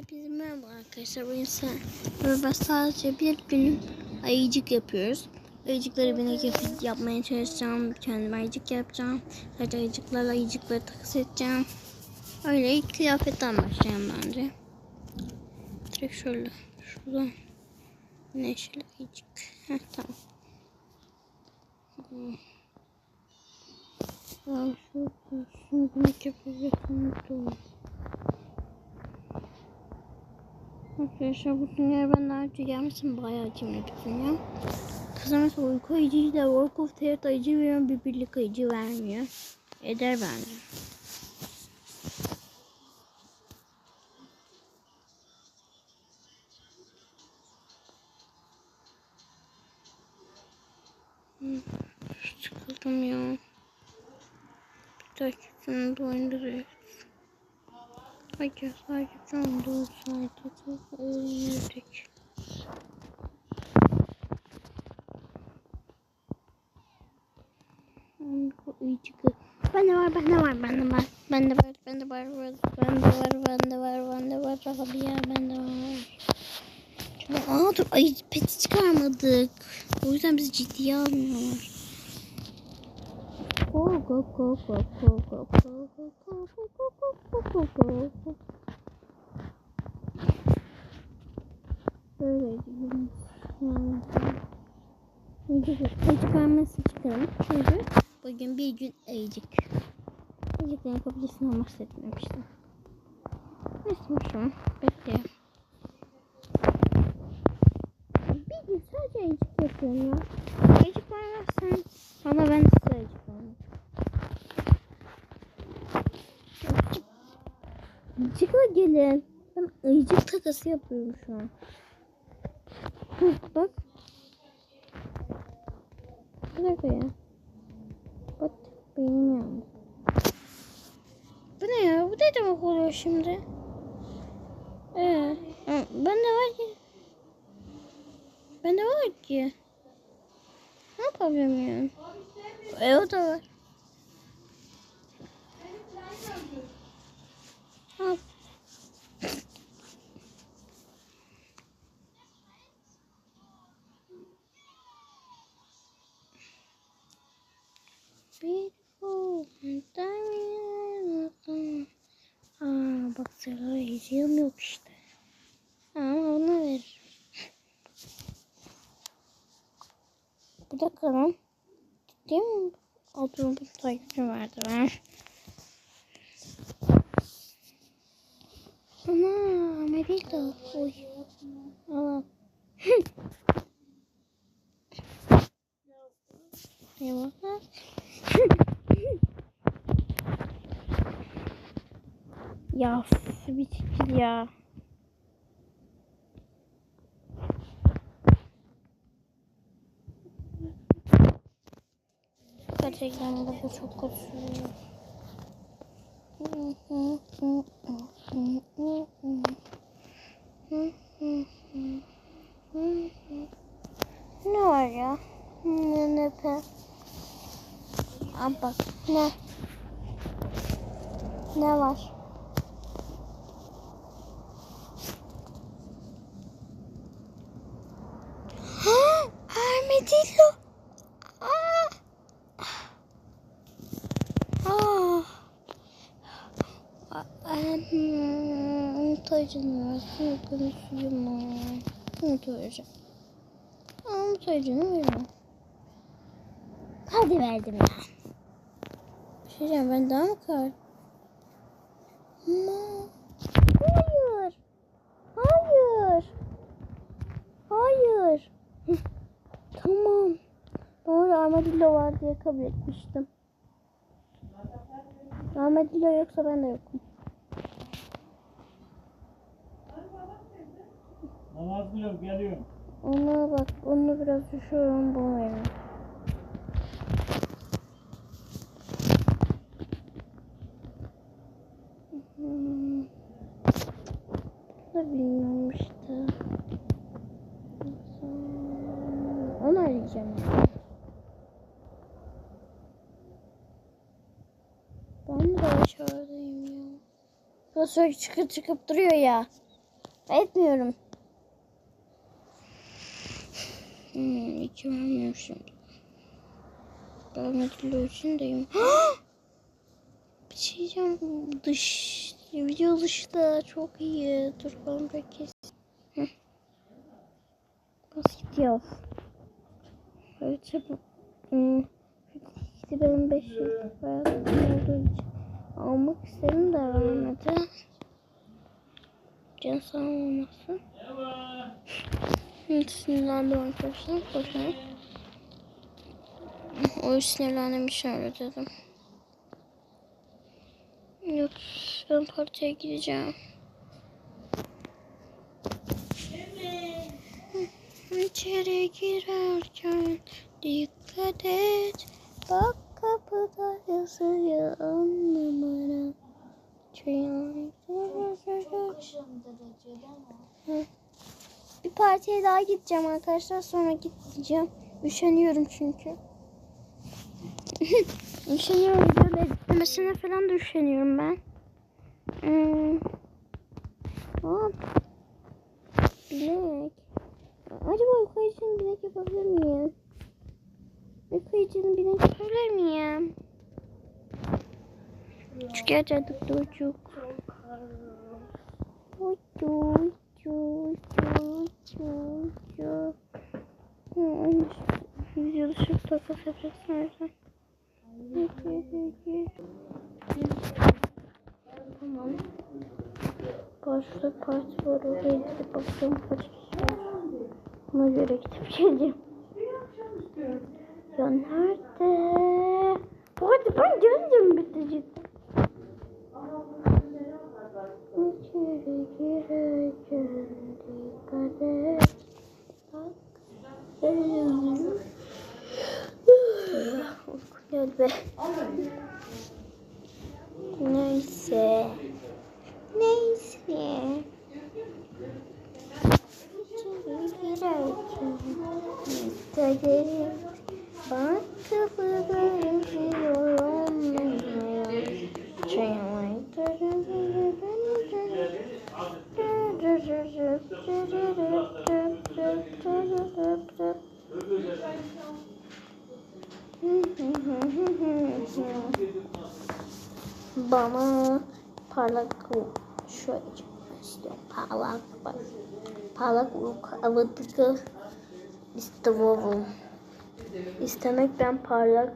Hepinize merhaba arkadaşlar. Bugün ben sadece bir günlük ayıcık yapıyoruz. Ayıcıkları ben yap- yapmaya çalışacağım. Kendim ayıcık yapacağım. Sadece ayıcıklarla ayıcıkları takas edeceğim. Öyle ilk kıyafetten başlayalım bence. Direkt şöyle. Şuradan. Neşeli ayıcık. Heh tamam. Hmm. Aa, şu, günlük yapacağım. Tamam. Arkadaşlar bu dünyaya ben daha önce gelmiştim bayağı cimri bir dünya. Mesela uyku ayıcıyı da Work of Tear ayıcı veriyor bir birlik ayıcı vermiyor. Eder bence. Sıkıldım ya. Bir dakika şunu doyurayım. Sadece can olsaydı da öğrenirdik. Bende var, bende var, bende var. Bende var, bende var, bende var, bende var, bende var. Abi ya bende var. Aa dur, ay peti çıkarmadık. O yüzden bizi ciddiye almıyorlar. Go go go go go go go go go go go go go go Böyle gidiyorum. Yani. Vermesi çıkarım. Çünkü bugün bir gün ayıcık. Ayıcıkların yapabilirsin ama hissetmemiştim. Neyse boşver. Bekleyelim. Bir gün sadece ayıcık yapıyorum ya. Ayıcık vermezsen ama ben de size ayıcık vermem. Ayıcıkla gelin. Ben ayıcık takası yapıyorum şu an. Hı, bak. Dakika ya. Bak benim yandı. Bu ne ya? Bu ne demek oluyor şimdi? Ee, ben de var ki. Ben de var ki. Ne yapabilirim yani? E o da var. Al. Sıra hediyem yok işte. Ama ona ver. Bu da kalan. Değil mi? Bu takipçi vardı ben. Ana Merida. Oy. Allah. Eyvah. ya bir çekil ya. Gerçekten bu çok kötü. Ne var ya? Ne ne pe? Aa bak ne? Ne var? Ha, armadillo. Aa. Aa. Unutacağım ya. Şunu konuşayım ya. Unutacağım. Unutacağım ya. Hadi verdim ya. Bir şey diyeceğim ben daha mı kar? Ma. Hayır. Hayır. Hayır. Tamam. Ben orada armadillo var diye kabul etmiştim. Armadillo yoksa ben de yokum. Namaz kılıyorum geliyorum. Ona bak, onu biraz düşüyorum, bunu verin. Hmm. Da bilmiyorum işte. Ben aşağıdayım ya. Sürekli çıkıp çıkıp duruyor ya. Etmiyorum. Hmm, iki vermiyorum şimdi. Ben ödülü içindeyim. Bir şey diyeceğim. Dış, video dışı da çok iyi. Dur ben bir kes. Basit ya. Evet, bu. Hmm. Benim 5 yıl hayatım olduğu için almak istedim de vermedi. Can sağ olmasın. Evet, sinirlendim arkadaşlar. Boşver. O sinirlenmiş öyle dedim. Yok ben partiye gideceğim. İçeri girerken dikkat et. Bak kapıda yazıyor on numara. Hı. Bir partiye daha gideceğim arkadaşlar. Sonra gideceğim. Üşeniyorum çünkü. üşeniyorum. Böyle editlemesine falan da üşeniyorum ben. Hmm. Hop. Bilek. Acaba yukarı için bilek yapabilir miyim? Yukarı için bilek yapabilir miyim? Şu gerçekten çocuk. Çocuk. Çocuk. Çocuk. Videoda şu takas yapacaksın. Tamam. Başka parti var oraya gidip bakacağım kaç kişi var. Ona göre gidip geleceğim. Ya nerede? Bu arada ben geldim bitecek. İçeri gireceğim et. Bak. Uyku geldi be. Neyse. Neyse. İçeri girerken dikkat et. Bak kapıda yazıyorum Bana parlak bak. Parlak uyku avadıkı istiyorum. İstemekten parlak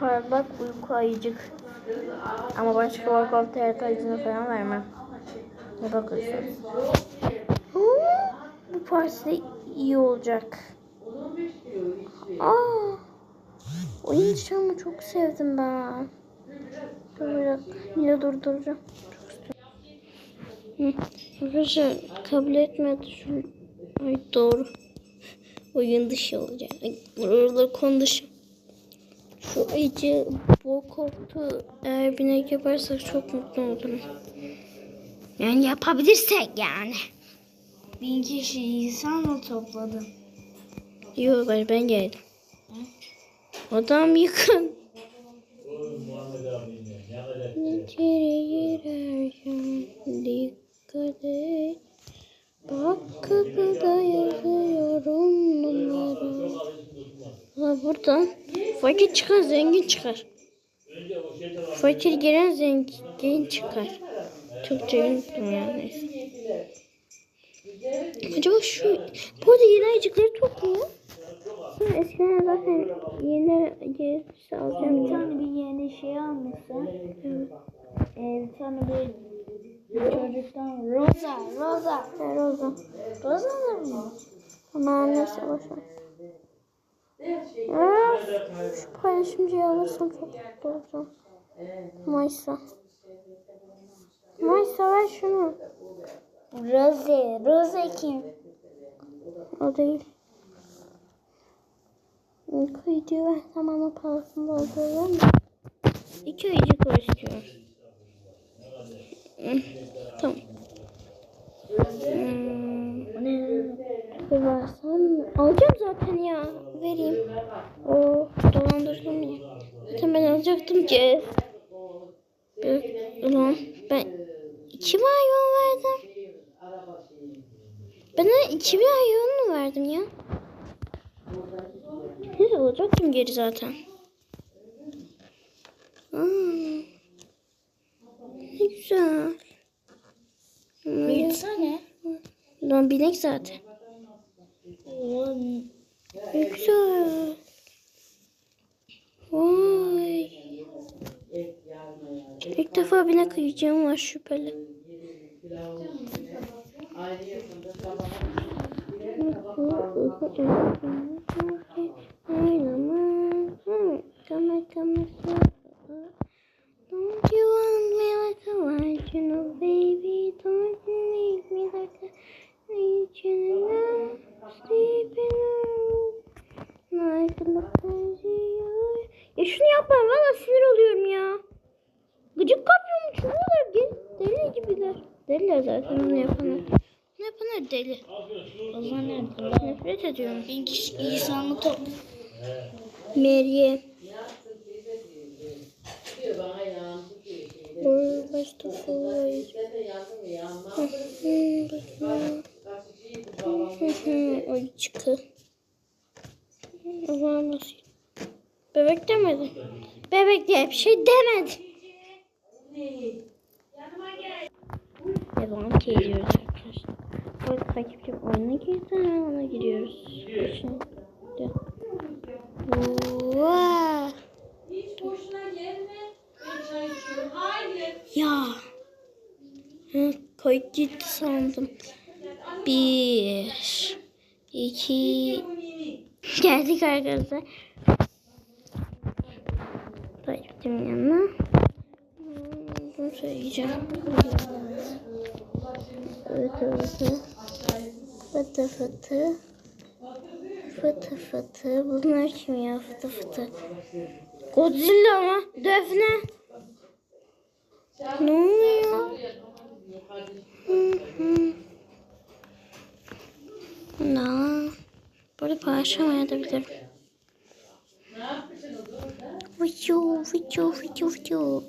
parlak uyku ayıcık. Ama başka workout terapi ayıcığını falan vermem. Ne bakıyorsunuz? Huu, Bu partide iyi olacak. Aa, oyun dışarımı çok sevdim ben. Dur. Yine durduracağım. Arkadaşlar kabul etmedi şu. Ay doğru. Oyun dışı olacak. Ay, Oraları konu dışı. Şu ayıcı bu korktu. Eğer binek yaparsak çok mutlu olurum. Yani yapabilirsek yani. Bin kişi insan mı topladın? Yok ben, ben geldim. Adam yıkın. Et. Bak kapıda yazıyorum numara. Ha buradan fakir çıkar zengin çıkar. Fakir giren zengin çıkar. Türkçe unuttum yani. neyse. Acaba şu bu arada yeni ayıcıkları topluyor. Sonra eskiden zaten yeni gelirse alacağım. Bir tane bir yeni şey almışsın. Evet. Ee, tane bir çocuktan Rosa, Rosa. Zaman. Rosa mı? Ama neyse boşver. Şu paylaşımcıyı alırsam çok mutlu olacağım. Maysa. Maysa ver şunu. Rose, Rose kim? O değil. Kıyıcı ver zamanla parasını dolduruyorum. İki ayıcık var Hmm, Tamam. Hmm. Bir versem alacağım zaten ya. Vereyim. O dolandırdım ya. Zaten ben alacaktım ki. Ulan ben iki milyon verdim. kibri hayvanı mı verdim ya? Neyse alacaktım geri zaten. Ne güzel. Büyütsene. Lan binek zaten. Ne güzel. Vay. İlk defa binek yiyeceğim var şüpheli. Don't zaten bunu yapanlar. Bunu yapanlar deli. O zaman nerede? Nefret ediyorum. Bir kişi insanlı top. Meryem. Ay çıkı. Allah'ım nasıl? Bebek demedi. Bebek diye bir şey demedi. Devam ki ediyoruz arkadaşlar. Evet takipçim oyuna girdi. Ona giriyoruz. Şimdi. Hiç boşuna gelme. Ben çay içiyorum. Hayır. Ya. Hı, kayıt gitti sandım. Bir, iki, geldik arkadaşlar. Takipçimin yanına. Bunu söyleyeceğim. Fıtı fıtı. Fıtı fıtı. Fıtı fıtı. Bunlar kim ya fıtı fıtı? Godzilla mı? Defne. Ne oluyor? Hı. Na. Burada video.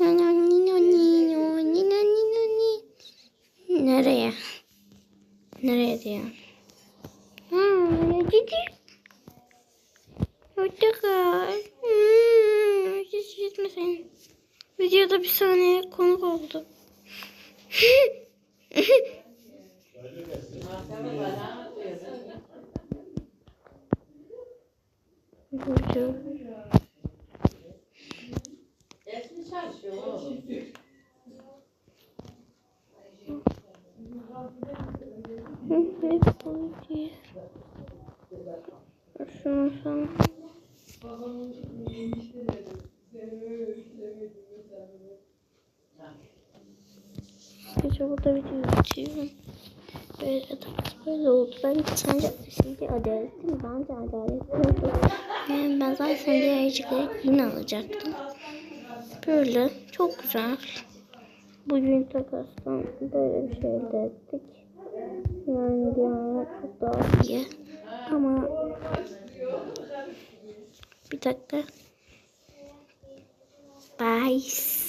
Na na ni no ni no ni na ni no ni. Nereye? Nereye diyor? Ha, gidi. Hoşça kal. Hmm, hiç gitmesin. Videoda bir saniye konuk oldu. Video. Hı, hep bu diye. Şunu falan. Gece burada video atıyorum. Böyle de böyle oldu. Ben sence şimdi adaletli mi? Bence adaletli oldu. Yani ben zaten diğer ayıcıkları yine alacaktım. Böyle çok güzel. Bugün takastan böyle bir şey elde ettik. Yani diğer çok daha iyi. Ama bir dakika. Bye.